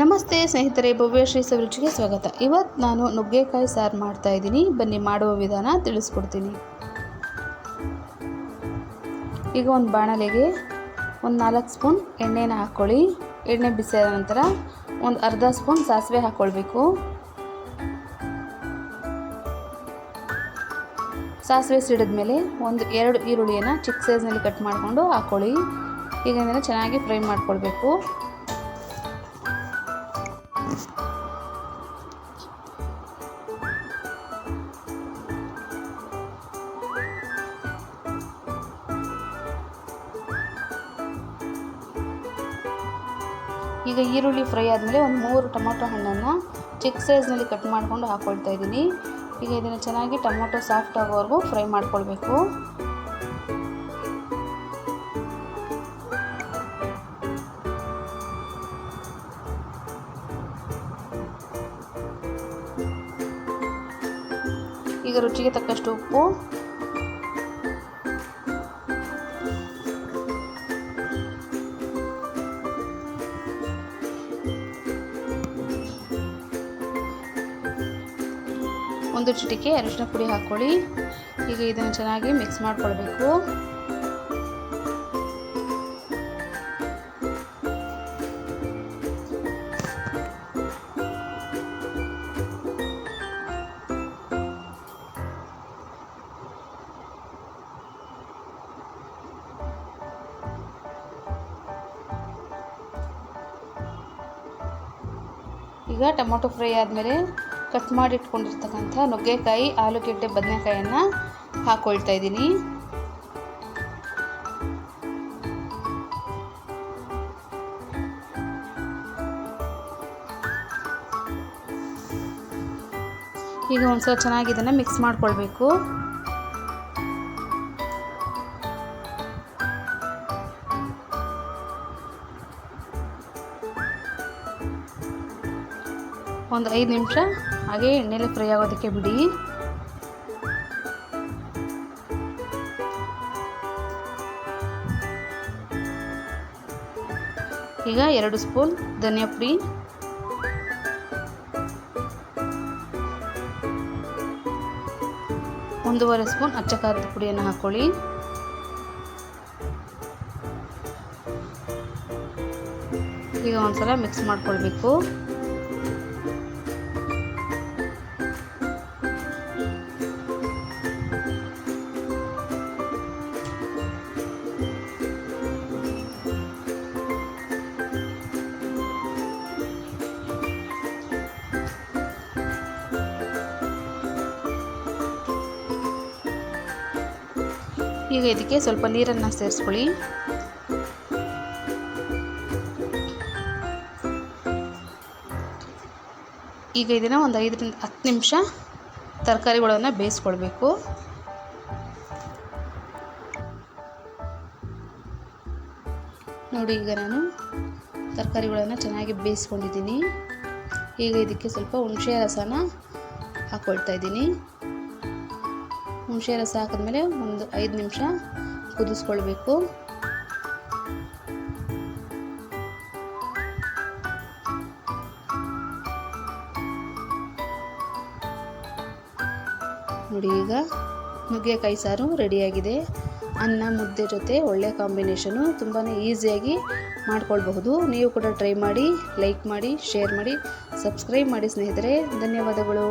ನಮಸ್ತೆ ಸ್ನೇಹಿತರೆ ಭವ್ಯಶ್ರೀ ಸವರುಚಿಗೆ ಸ್ವಾಗತ. ಇವತ್ತು ನಾನು ನುಗ್ಗೆಕಾಯಿ ಸಾರು ಮಾಡ್ತಾ ಇದ್ದೀನಿ. ಬನ್ನಿ, ಮಾಡುವ ವಿಧಾನ ತಿಳಿಸ್ಕೊಡ್ತೀನಿ. ಈಗ ಒಂದು ಬಾಣಲೆಗೆ ಒಂದು ನಾಲ್ಕು ಸ್ಪೂನ್ ಎಣ್ಣೆನ ಹಾಕ್ಕೊಳ್ಳಿ ಎಣ್ಣೆ ಬಿಸಿಯಾದ ನಂತರ ಒಂದು ಅರ್ಧ ಸ್ಪೂನ್ ಸಾಸಿವೆ ಹಾಕ್ಕೊಳ್ಬೇಕು ಸಾಸಿವೆ ಸಿಡಿದ್ಮೇಲೆ ಒಂದು ಎರಡು ಈರುಳ್ಳಿಯನ್ನು ಚಿಕ್ಕ ಸೈಜ್ನಲ್ಲಿ ಕಟ್ ಮಾಡಿಕೊಂಡು ಹಾಕ್ಕೊಳ್ಳಿ ಈಗ ಚೆನ್ನಾಗಿ ಫ್ರೈ ಮಾಡ್ಕೊಳ್ಬೇಕು. ಈಗ ಈರುಳ್ಳಿ ಫ್ರೈ ಆದಮೇಲೆ ಒಂದು ಮೂರು ಟೊಮೊಟೊ ಹಣ್ಣನ್ನು ಚಿಕ್ಕ ಸೈಜ್ನಲ್ಲಿ ಕಟ್ ಮಾಡ್ಕೊಂಡು ಹಾಕ್ಕೊಳ್ತಾ ಇದ್ದೀನಿ. ಈಗ ಇದನ್ನು ಚೆನ್ನಾಗಿ ಟೊಮೊಟೊ ಸಾಫ್ಟ್ ಆಗೋವರೆಗೂ ಫ್ರೈ ಮಾಡ್ಕೊಳ್ಬೇಕು. ಈಗ ರುಚಿಗೆ ತಕ್ಕಷ್ಟು ಉಪ್ಪು ಒಂದು ಚಿಟಿಕೆ ಅರಿಶಿನ ಪುಡಿ ಹಾಕ್ಕೊಳ್ಳಿ. ಈಗ ಇದನ್ನು ಚೆನ್ನಾಗಿ ಮಿಕ್ಸ್ ಮಾಡ್ಕೊಳ್ಬೇಕು. ಈಗ ಟೊಮೊಟೊ ಫ್ರೈ ಆದಮೇಲೆ ಕಟ್ ಮಾಡಿ ಇಟ್ಕೊಂಡಿರ್ತಕ್ಕಂಥ ನುಗ್ಗೆಕಾಯಿ, ಆಲೂಗೆಡ್ಡೆ ಬದನೆಕಾಯನ್ನು ಹಾಕ್ಕೊಳ್ತಾ ಇದ್ದೀನಿ. ಈಗ ಒಂದ್ಸಲ ಚೆನ್ನಾಗಿ ಇದನ್ನು ಮಿಕ್ಸ್ ಮಾಡ್ಕೊಳ್ಬೇಕು. ಒಂದು ಐದು ನಿಮಿಷ ಹಾಗೆ ಎಣ್ಣೆಲೆ ಫ್ರೈ ಆಗೋದಕ್ಕೆ ಬಿಡಿ. ಈಗ ಎರಡು ಸ್ಪೂನ್ ಧನಿಯಾ ಪುಡಿ. ಒಂದೂವರೆ ಸ್ಪೂನ್ ಅಚ್ಚ ಖಾರದ ಪುಡಿಯನ್ನು ಹಾಕ್ಕೊಳ್ಳಿ ಈಗ ಒಂದ್ಸಲ ಮಿಕ್ಸ್ ಮಾಡ್ಕೊಳ್ಬೇಕು. ಈಗ ಇದಕ್ಕೆ ಸ್ವಲ್ಪ ನೀರನ್ನು ಸೇರಿಸ್ಕೊಳ್ಳಿ. ಈಗ ಇದನ್ನು ಒಂದು ಐದರಿಂದ ಹತ್ತು ನಿಮಿಷ ತರಕಾರಿಗಳನ್ನು ಬೇಯಿಸ್ಕೊಳ್ಬೇಕು. ನೋಡಿ ಈಗ ನಾನು ತರಕಾರಿಗಳನ್ನು ಚೆನ್ನಾಗಿ ಬೇಯಿಸ್ಕೊಂಡಿದ್ದೀನಿ. ಈಗ ಇದಕ್ಕೆ ಸ್ವಲ್ಪ ಹುಣಸೆ ರಸನ ಹಾಕ್ಕೊಳ್ತಾ ಇದ್ದೀನಿ. ಹುಣಸೆ ರಸ ಹಾಕಿದ್ಮೇಲೆ ಒಂದು ಐದು ನಿಮಿಷ ಕುದಿಸ್ಕೊಳ್ಬೇಕು. ನೋಡಿ ಈಗ ನುಗ್ಗೆಕಾಯಿ ಸಾರು ರೆಡಿಯಾಗಿದೆ. ಅನ್ನ, ಮುದ್ದೆ ಜೊತೆ ಒಳ್ಳೆ ಕಾಂಬಿನೇಷನು ತುಂಬಾ ಈಸಿಯಾಗಿ ಮಾಡ್ಕೊಳ್ಬಹುದು. ನೀವು ಕೂಡ ಟ್ರೈ ಮಾಡಿ, ಲೈಕ್ ಮಾಡಿ, ಶೇರ್ ಮಾಡಿ, ಸಬ್ಸ್ಕ್ರೈಬ್ ಮಾಡಿ ಸ್ನೇಹಿತರೆ. ಧನ್ಯವಾದಗಳು.